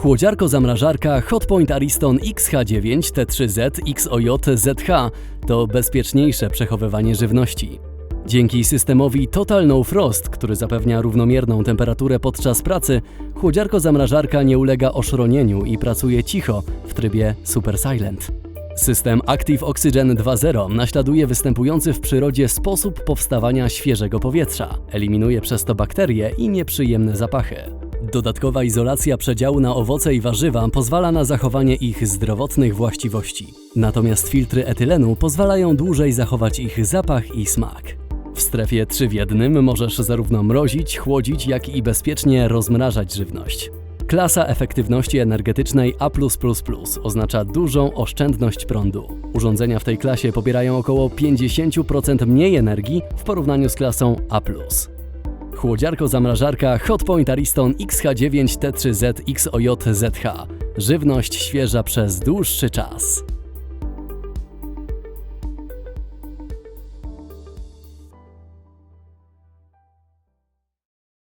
Chłodziarko-zamrażarka Hotpoint Ariston XH9 T3Z XOJ ZH to bezpieczniejsze przechowywanie żywności. Dzięki systemowi Total No Frost, który zapewnia równomierną temperaturę podczas pracy, chłodziarko-zamrażarka nie ulega oszronieniu i pracuje cicho w trybie Super Silent. System Active Oxygen 2.0 naśladuje występujący w przyrodzie sposób powstawania świeżego powietrza. Eliminuje przez to bakterie i nieprzyjemne zapachy. Dodatkowa izolacja przedziału na owoce i warzywa pozwala na zachowanie ich zdrowotnych właściwości. Natomiast filtry etylenu pozwalają dłużej zachować ich zapach i smak. W strefie 3 w jednym możesz zarówno mrozić, chłodzić, jak i bezpiecznie rozmrażać żywność. Klasa efektywności energetycznej A++ oznacza dużą oszczędność prądu. Urządzenia w tej klasie pobierają około 50% mniej energii w porównaniu z klasą A+. Chłodziarko-zamrażarka Hotpoint Ariston XH9 T3Z XOJ ZH. Żywność świeża przez dłuższy czas.